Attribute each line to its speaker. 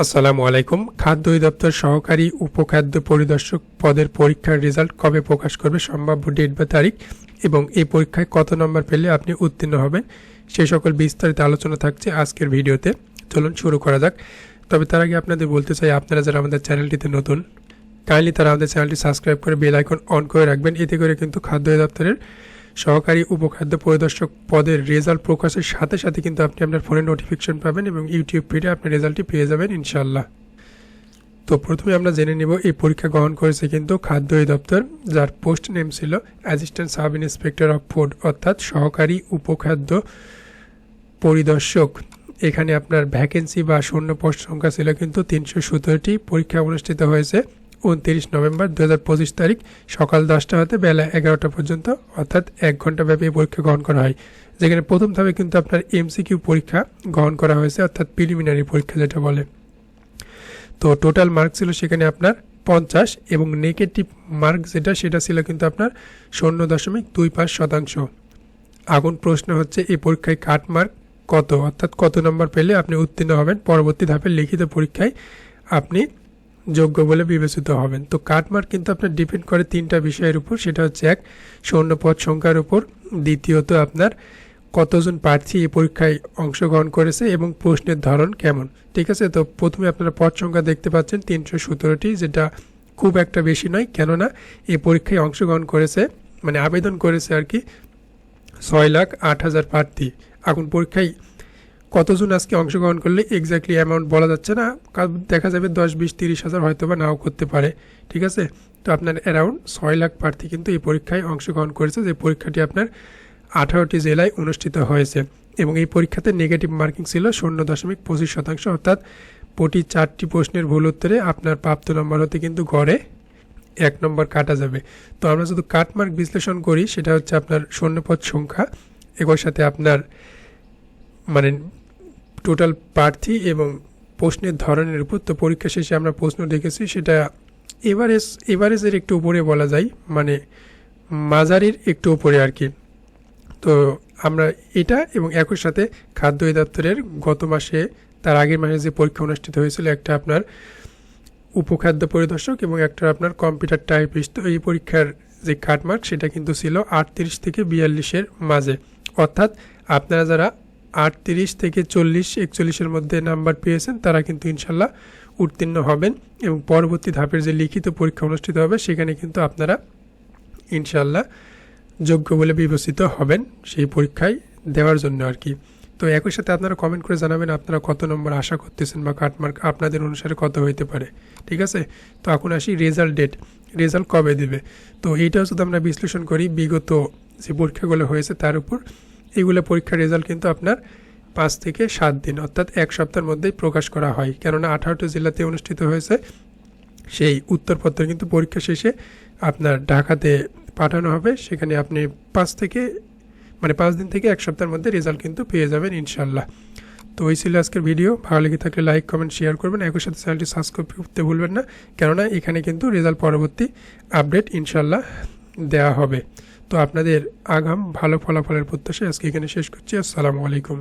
Speaker 1: আসসালামু আলাইকুম। খাদ্য অধিদপ্তর সহকারী উপখাদ্য পরিদর্শক পদের পরীক্ষার রেজাল্ট কবে প্রকাশ করবে, সম্ভাব্য ডেট বা তারিখ এবং এই পরীক্ষায় কত নম্বর পেলে আপনি উত্তীর্ণ হবেন সেই সকল বিস্তারিত আলোচনা থাকছে আজকের ভিডিওতে। চলুন শুরু করা যাক। তবে তার আগে আপনাদের বলতে চাই, আপনারা যারা আমাদের চ্যানেলটিতে নতুন, কাইন্ডলি তারা আমাদের চ্যানেলটি সাবস্ক্রাইব করে বেল আইকন অন করে রাখবেন। এতে করে কিন্তু খাদ্য অধিদপ্তরের সহকারী উপখাদ্য পরিদর্শক পদের রেজাল্ট প্রকাশের সাথে সাথে কিন্তু আপনি আপনার ফোনে নোটিফিকেশন পাবেন এবং ইউটিউব ফিডে আপনি রেজাল্টটি পেয়ে যাবেন ইনশাল্লাহ তো প্রথমে আমরা জেনে নেব এই পরীক্ষা গ্রহণ করেছে কিন্তু খাদ্য অধিদপ্তর, যার পোস্ট নেম ছিল assistant sub inspector of food অর্থাৎ সহকারী উপখাদ্য পরিদর্শক। এখানে আপনার ভ্যাকেন্সি বা শূন্য পোস্ট সংখ্যা ছিল কিন্তু তিনশো সতেরোটি পরীক্ষা অনুষ্ঠিত হয়েছে। উনত্রিশ নভেম্বর দু পঁচিশ তারিখ সকাল দশটা হতে বেলা এগারোটা পর্যন্ত, অর্থাৎ এক ঘণ্টা ব্যাপী পরীক্ষা গ্রহণ করা হয়। যেখানে প্রথম ধাপে কিন্তু আপনার এমসিকিউ পরীক্ষা গ্রহণ করা হয়েছে, অর্থাৎ প্রিলিমিনারি পরীক্ষা যেটা বলে। তো টোটাল মার্ক ছিল সেখানে আপনার পঞ্চাশ এবং নেগেটিভ মার্ক যেটা, সেটা ছিল কিন্তু আপনার শূন্য দশমিক দুই পাঁচ শতাংশ। আগুন প্রশ্ন হচ্ছে এই পরীক্ষায় কাট মার্ক কত? অর্থাৎ কত নম্বর পেলে আপনি উত্তীর্ণ হবেন? পরবর্তী ধাপের লিখিত পরীক্ষায় আপনি যোগ্য বলে বিবেচিত হবেন। তো কাটমার্ক কিন্তু আপনার ডিপেন্ড করে তিনটা বিষয়ের উপর। সেটা হচ্ছে এক পদ সংখ্যার উপর। দ্বিতীয়ত আপনার কতজন প্রার্থী এই পরীক্ষায় অংশগ্রহণ করেছে এবং প্রশ্নের ধরন কেমন। ঠিক আছে? তো প্রথমে আপনারা পদ সংখ্যা দেখতে পাচ্ছেন তিনশো সতেরোটি, যেটা খুব একটা বেশি নয়। কেননা এই পরীক্ষায় অংশগ্রহণ করেছে মানে আবেদন করেছে আর কি ছয় লাখ আট হাজার প্রার্থী। এখন পরীক্ষায় কতজন আজকে অংশগ্রহণ করলে এক্স্যাক্টলি অ্যামাউন্ট বলা যাচ্ছে না। দেখা যাবে দশ, বিশ, তিরিশ হাজার হয়তো বা নাও করতে পারে। ঠিক আছে? তো আপনার অ্যারাউন্ড ছয় লাখ প্রার্থী কিন্তু এই পরীক্ষায় অংশগ্রহণ করেছে, যে পরীক্ষাটি আপনার আঠারোটি জেলায় অনুষ্ঠিত হয়েছে। এবং এই পরীক্ষাতে নেগেটিভ মার্কিং ছিল শূন্য দশমিক পঁচিশ শতাংশ, অর্থাৎ প্রতি চারটি প্রশ্নের ভুল উত্তরে আপনার প্রাপ্ত নম্বর হতে কিন্তু গড়ে এক নম্বর কাটা যাবে। তো আমরা যদি কাটমার্ক বিশ্লেষণ করি, সেটা হচ্ছে আপনার শূন্যপদ সংখ্যা এগুলোর সাথে আপনার মানে টোটাল প্রার্থী এবং প্রশ্নের ধরনের উপর তো পরীক্ষা শেষে আমরা প্রশ্ন দেখেছি, সেটা এভারেজ এভারেজের একটু উপরে বলা যায় মানে মাঝারির একটু উপরে আর কি। তো আমরা এটা এবং একই সাথে খাদ্য দপ্তরের গত মাসে, তার আগের মাসে যে পরীক্ষা অনুষ্ঠিত হয়েছিল, একটা আপনার উপখাদ্য পরিদর্শক এবং একটা আপনার কম্পিউটার টাইপিস্ট এই পরীক্ষার যে কাটমার্ক, সেটা কিন্তু ছিল আটত্রিশ থেকে বিয়াল্লিশের মাঝে। অর্থাৎ আপনারা যারা আটত্রিশ থেকে চল্লিশ, একচল্লিশের মধ্যে নাম্বার পেয়েছেন, তারা কিন্তু ইনশাল্লাহ উত্তীর্ণ হবেন এবং পরবর্তী ধাপের যে লিখিত পরীক্ষা অনুষ্ঠিত হবে, সেখানে কিন্তু আপনারা ইনশাল্লাহ যোগ্য বলে বিবেচিত হবেন সেই পরীক্ষায় দেওয়ার জন্য আর কি। তো একই সাথে আপনারা কমেন্ট করে জানাবেন আপনারা কত নম্বর আশা করতেছেন বা কাটমার্ক আপনাদের অনুসারে কত হইতে পারে, ঠিক আছে? তো এখন আসি রেজাল্ট ডেট রেজাল্ট কবে দেবে? তো এইটাও যদি আমরা বিশ্লেষণ করি, বিগত যে পরীক্ষাগুলো হয়েছে, তার উপর এগুলো পরীক্ষার রেজাল্ট কিন্তু আপনার পাঁচ থেকে সাত দিন, অর্থাৎ এক সপ্তাহের মধ্যেই প্রকাশ করা হয়। কেননা আঠারোটি জেলাতে অনুষ্ঠিত হয়েছে। সেই উত্তরপত্র কিন্তু পরীক্ষা শেষে আপনার ঢাকাতে পাঠানো হবে। সেখানে আপনি পাঁচ থেকে মানে পাঁচ দিন থেকে এক সপ্তাহের মধ্যে রেজাল্ট কিন্তু পেয়ে যাবেন ইনশাল্লাহ তো ওই ছিল আজকের ভিডিও ভালো লেগে থাকলে লাইক কমেন্ট শেয়ার করবেন। একই সাথে চ্যানেলটি সাবস্ক্রাইব করতে ভুলবেন না। কেননা এখানে কিন্তু রেজাল্ট পরবর্তী আপডেট ইনশাল্লাহ দেওয়া হবে। তো আপনাদের আগাম ভালো ফলাফলের প্রত্যাশায় আজকে এখানে শেষ করছি। আসসালামু আলাইকুম।